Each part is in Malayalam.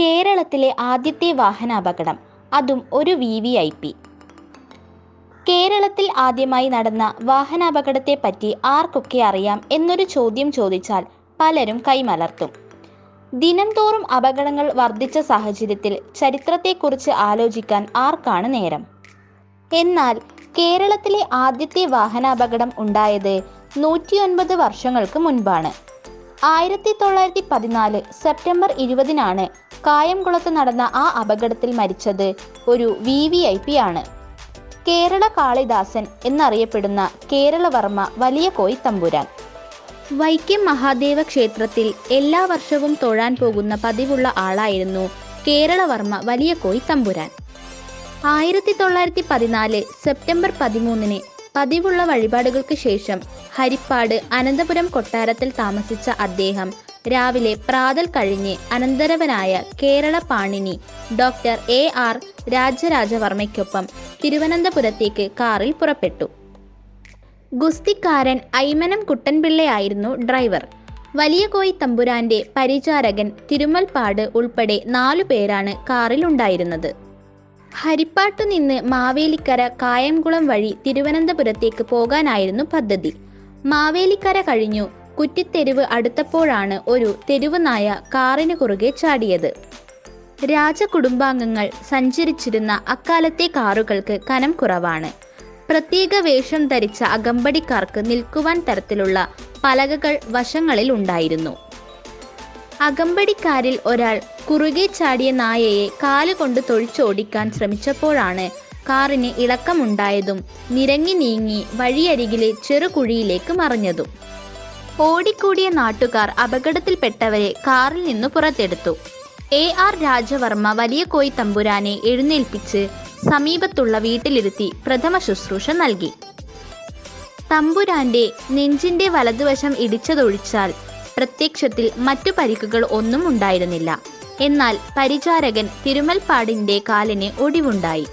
കേരളത്തിലെ ആദ്യത്തെ വാഹനാപകടം. അതും ഒരു വി വി ഐ പി. കേരളത്തിൽ ആദ്യമായി നടന്ന വാഹനാപകടത്തെ പറ്റി ആർക്കൊക്കെ അറിയാം എന്നൊരു ചോദ്യം ചോദിച്ചാൽ പലരും കൈമലർത്തും. ദിനംതോറും അപകടങ്ങൾ വർദ്ധിച്ച സാഹചര്യത്തിൽ ചരിത്രത്തെക്കുറിച്ച് ആലോചിക്കാൻ ആർക്കാണ് നേരം? എന്നാൽ കേരളത്തിലെ ആദ്യത്തെ വാഹനാപകടം ഉണ്ടായത് നൂറ്റിയൊൻപത് വർഷങ്ങൾക്ക് മുൻപാണ്. ആയിരത്തി തൊള്ളായിരത്തി പതിനാല് സെപ്റ്റംബർ ഇരുപതിനാണ് കായംകുളത്ത് നടന്ന ആ അപകടത്തിൽ മരിച്ചത് ഒരു വി വി ഐ പി ആണ്. കേരള കാളിദാസൻ എന്നറിയപ്പെടുന്ന കേരളവർമ്മ വലിയ കോയി തമ്പുരാൻ. വൈക്കം മഹാദേവ ക്ഷേത്രത്തിൽ എല്ലാ വർഷവും തൊഴാൻ പോകുന്ന പതിവുള്ള ആളായിരുന്നു കേരളവർമ്മ വലിയ കോയി തമ്പുരാൻ. ആയിരത്തി തൊള്ളായിരത്തി പതിനാല് സെപ്റ്റംബർ പതിമൂന്നിന് പതിവുള്ള വഴിപാടുകൾക്ക് ശേഷം ഹരിപ്പാട് അനന്തപുരം കൊട്ടാരത്തിൽ താമസിച്ച അദ്ദേഹം രാവിലെ പ്രാതൽ കഴിഞ്ഞ് അനന്തരവനായ Kerala Panini doctor A R രാജരാജവർമ്മയ്ക്കൊപ്പം തിരുവനന്തപുരത്തേക്ക് കാറിൽ പുറപ്പെട്ടു. ഗുസ്തിക്കാരൻ ഐമനം കുട്ടൻപിള്ളയായിരുന്നു ഡ്രൈവർ. വലിയ കോയി തമ്പുരാന്റെ പരിചാരകൻ തിരുമൽപാട് ഉൾപ്പെടെ നാലു പേരാണ് കാറിൽ ഉണ്ടായിരുന്നത്. ഹരിപ്പാട്ടു നിന്ന് മാവേലിക്കര കായംകുളം വഴി തിരുവനന്തപുരത്തേക്ക് പോകാനായിരുന്നു പദ്ധതി. മാവേലിക്കര കഴിഞ്ഞു കുറ്റിത്തെരുവ് അടുത്തപ്പോഴാണ് ഒരു തെരുവ് നായ കാറിന് കുറുകെ ചാടിയത്. രാജകുടുംബാംഗങ്ങൾ സഞ്ചരിച്ചിരുന്ന അക്കാലത്തെ കാറുകൾക്ക് കനം കുറവാണ്. പ്രത്യേക വേഷം ധരിച്ച അകമ്പടിക്കാർക്ക് നിൽക്കുവാൻ തരത്തിലുള്ള പലകകൾ വശങ്ങളിൽ ഉണ്ടായിരുന്നു. അകമ്പടിക്കാരിൽ ഒരാൾ കുറുകെ ചാടിയ നായയെ കാലുകൊണ്ട് തൊഴിച്ചോടിക്കാൻ ശ്രമിച്ചപ്പോഴാണ് കാറിന് ഇളക്കമുണ്ടായതും നിരങ്ങി നീങ്ങി വഴിയരികിലെ ചെറുകുഴിയിലേക്ക് മറിഞ്ഞതും. ഓടിക്കൂടിയ നാട്ടുകാർ അപകടത്തിൽപ്പെട്ടവരെ കാറിൽ നിന്ന് പുറത്തെടുത്തു. എ ആർ രാജവർമ്മ വലിയ കോയി തമ്പുരാനെ എഴുന്നേൽപ്പിച്ച് സമീപത്തുള്ള വീട്ടിലിരുത്തി പ്രഥമ ശുശ്രൂഷ നൽകി. തമ്പുരാന്റെ നെഞ്ചിന്റെ വലതുവശം ഇടിച്ചതൊഴിച്ചാൽ പ്രത്യക്ഷത്തിൽ മറ്റു പരിക്കുകൾ ഒന്നും ഉണ്ടായിരുന്നില്ല. എന്നാൽ പരിചാരകൻ തിരുമൽപാടിന്റെ കാലിന് ഒടിവുണ്ടായി.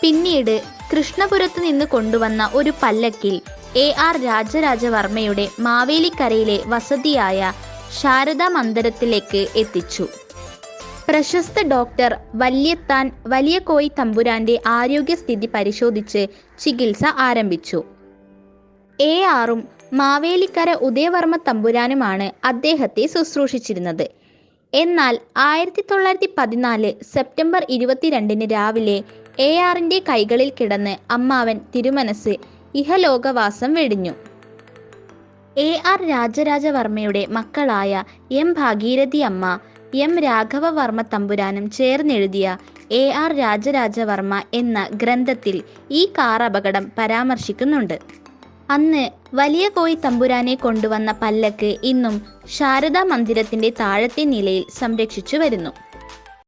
പിന്നീട് കൃഷ്ണപുരത്ത് നിന്ന് കൊണ്ടുവന്ന ഒരു പല്ലക്കിൽ എ ആർ രാജരാജവർമ്മയുടെ മാവേലിക്കരയിലെ വസതിയായ ശാരദാ മന്ദിരത്തിലേക്ക് എത്തിച്ചു. പ്രശസ്ത ഡോക്ടർ വല്യത്താൻ വലിയ കോയി തമ്പുരാന്റെ ആരോഗ്യസ്ഥിതി പരിശോധിച്ച് ചികിത്സ ആരംഭിച്ചു. എ ആറും മാവേലിക്കര ഉദയവർമ്മ തമ്പുരാനുമാണ് അദ്ദേഹത്തെ ശുശ്രൂഷിച്ചിരുന്നത്. എന്നാൽ ആയിരത്തി തൊള്ളായിരത്തി പതിനാല് സെപ്റ്റംബർ ഇരുപത്തിരണ്ടിന് രാവിലെ എ ആറിന്റെ കൈകളിൽ കിടന്ന് അമ്മാവൻ തിരുമനസ് ഇഹലോകവാസം വെടിഞ്ഞു. എ ആർ രാജരാജവർമ്മയുടെ മക്കളായ എം ഭാഗീരഥി അമ്മ എം രാഘവവർമ്മ തമ്പുരാനും ചേർന്നെഴുതിയ എ ആർ രാജരാജവർമ്മ എന്ന ഗ്രന്ഥത്തിൽ ഈ കാർ അപകടം പരാമർശിക്കുന്നുണ്ട്. അന്ന് വലിയ കോയി തമ്പുരാനെ കൊണ്ടുവന്ന പല്ലക്ക് ഇന്നും ശാരദാ മന്ദിരത്തിന്റെ താഴത്തെ നിലയിൽ സംരക്ഷിച്ചു വരുന്നു.